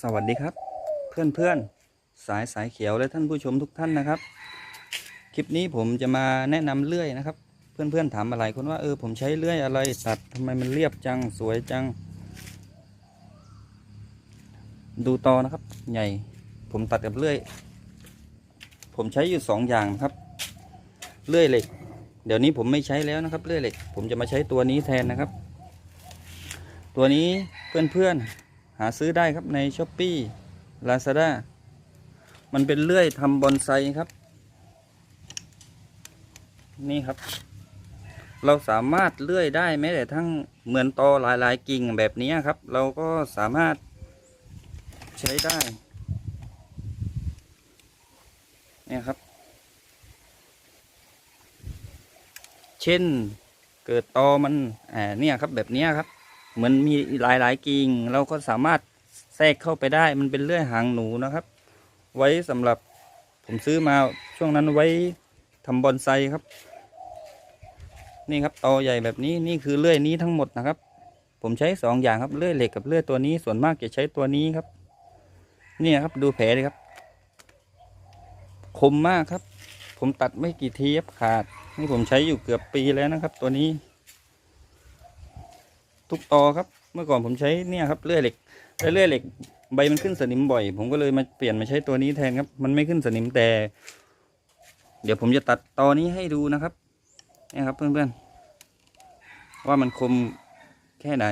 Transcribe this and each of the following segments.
สวัสดีครับ เพื่อนเพื่อนสายสายเขียวและท่านผู้ชมทุกท่านนะครับ คลิปนี้ผมจะมาแนะนำเลื่อยนะครับ เพื่อนเพื่อนถามมาหลายคนว่าเออผมใช้เลื่อยอะไรตัดทำไมมันเรียบจังสวยจัง ดูตอนะครับ ใหญ่ ผมตัดกับเลื่อย ผมใช้อยู่สองอย่างครับ เลื่อยเหล็ก เดี๋ยวนี้ผมไม่ใช้แล้วนะครับ เลื่อยเหล็ก ผมจะมาใช้ตัวนี้แทนนะครับ ตัวนี้เพื่อนๆ หาซื้อได้ครับในช้อปปี้ลาซาด้ามันเป็นเลื่อยทำบอนไซครับ นี่ครับ เราสามารถเลื่อยได้แม้แต่ทั้งเหมือนตอหลายๆกิ่งแบบนี้ครับ เราก็สามารถใช้ได้นี่ครับ เช่นเกิดตอมันอ่าเนี่ยครับแบบนี้ครับ เหมือนมีหลายหลายๆกิ่งเราก็สามารถแทรกเข้าไปได้มันเป็นเลื่อยหางหนูนะครับ ไว้สำหรับผมซื้อมาช่วงนั้นไว้ทำบอนไซครับ นี่ครับตอใหญ่แบบนี้นี่คือเลื่อยนี้ทั้งหมดนะครับ ผมใช้สองอย่างครับเลื่อยเหล็กกับเลื่อยตัวนี้ส่วนมากจะใช้ตัวนี้ครับนี่ครับดูแผลเลยครับ คมมากครับ ผมตัดไม่กี่ทีครับขาด นี่ผมใช้อยู่เกือบปีแล้วนะครับ ตัวนี้ ทุกตอครับ เมื่อก่อนผมใช้เนี่ยครับเลื่อยเหล็กเลื่อยเหล็ก ใบมันขึ้นสนิมบ่อย ผมก็เลยมาเปลี่ยนมาใช้ตัวนี้แทนครับ มันไม่ขึ้นสนิมแต่ เดี๋ยวผมจะตัดตอนี้ให้ดูนะครับเนี่ยครับเพื่อนๆว่ามันคมแค่ไหน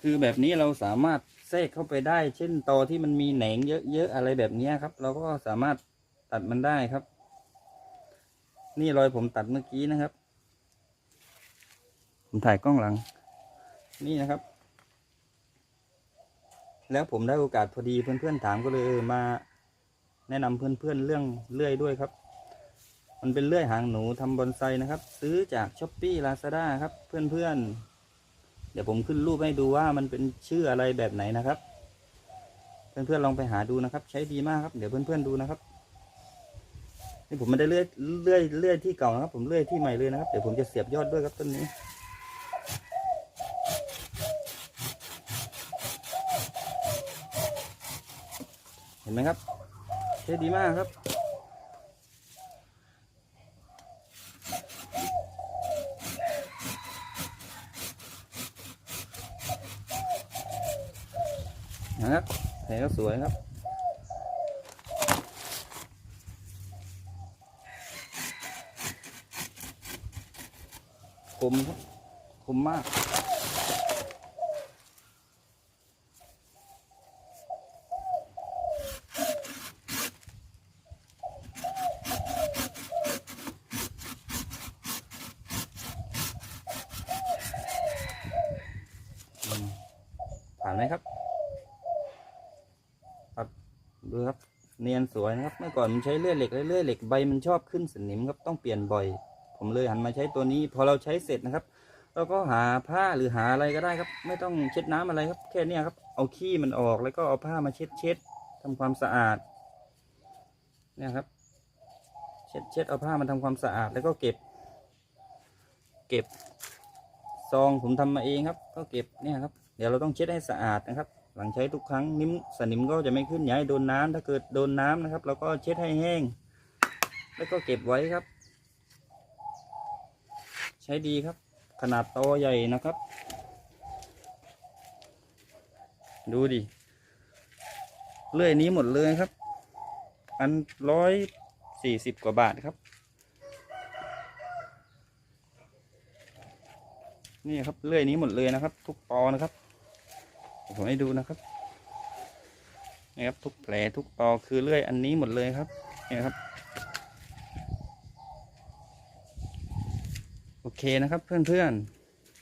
คือแบบนี้เราสามารถแทรกเข้าไปได้ เช่นตอที่มันมีแหนงเยอะๆอะไรแบบนี้ครับ เราก็สามารถตัดมันได้ครับ นี่รอยผมตัดเมื่อกี้นะครับ ผมถ่ายกล้องหลัง นี่นะครับ แล้วผมได้โอกาสพอดีเพื่อนๆถามก็เลยมาแนะนำเพื่อนๆเรื่องเลื่อยด้วยครับ มันเป็นเลื่อยหางหนูทำบอนไซนะครับ ซื้อจากช้อปปี้ลาซาด้าครับ เพื่อนๆ เดี๋ยวผมขึ้นรูปให้ดูว่ามันเป็นชื่ออะไรแบบไหนนะครับ เพื่อนๆลองไปหาดูนะครับ ใช้ดีมากครับ เดี๋ยวเพื่อนๆดูนะครับนี่ผมไม่ได้เลื่อยเลื่อยเลื่อยที่เก่านะครับ ผมเลื่อยที่ใหม่เลยนะครับ เดี๋ยวผมจะเสียบยอดด้วยครับต้นนี้ ห็นไหมครับใช้ดีมากครับนะครับแผลก็สวยครับคมครับคมมาก ผ่านไหมครับ ครับดูครับเนียนสวยนะครับ เมื่อก่อนผมใช้เลื่อยเหล็กเลื่อยเหล็กใบมันชอบขึ้นสนิมครับต้องเปลี่ยนบ่อย ผมเลยหันมาใช้ตัวนี้ พอเราใช้เสร็จนะครับเราก็หาผ้าหรือหาอะไรก็ได้ครับ ไม่ต้องเช็ดน้ำอะไรครับ แค่นี้ครับ เอาขี้มันออกแล้วก็เอาผ้ามาเช็ดเช็ดทำความสะอาดเนี่ยครับ เช็ดเช็ดเอาผ้ามาทำความสะอาดแล้วก็เก็บ เก็บซองผมทำมาเองครับ ก็เก็บเนี่ยครับ เดี๋ยวเราต้องเช็ดให้สะอาดนะครับ หลังใช้ทุกครั้งนิ้มสนิมก็จะไม่ขึ้นอย่าให้โดนน้ำถ้าเกิดโดนน้ำนะครับ เราก็เช็ดให้แห้ง แล้วก็เก็บไว้ครับ ใช้ดีครับ ขนาดโตใหญ่นะครับ ดูดิเลื่อยนี้หมดเลยครับ อันร้อยสี่สิบกว่าบาทครับ นี่ครับเลื่อยนี้หมดเลยนะครับ ทุกตอนะครับ ผมให้ดูนะครับนะครับทุกแผลทุกตอคือเลื่อยอันนี้หมดเลยครับนี่ครับ โอเคนะครับเพื่อน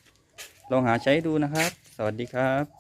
ๆลองหาใช้ดูนะครับ สวัสดีครับ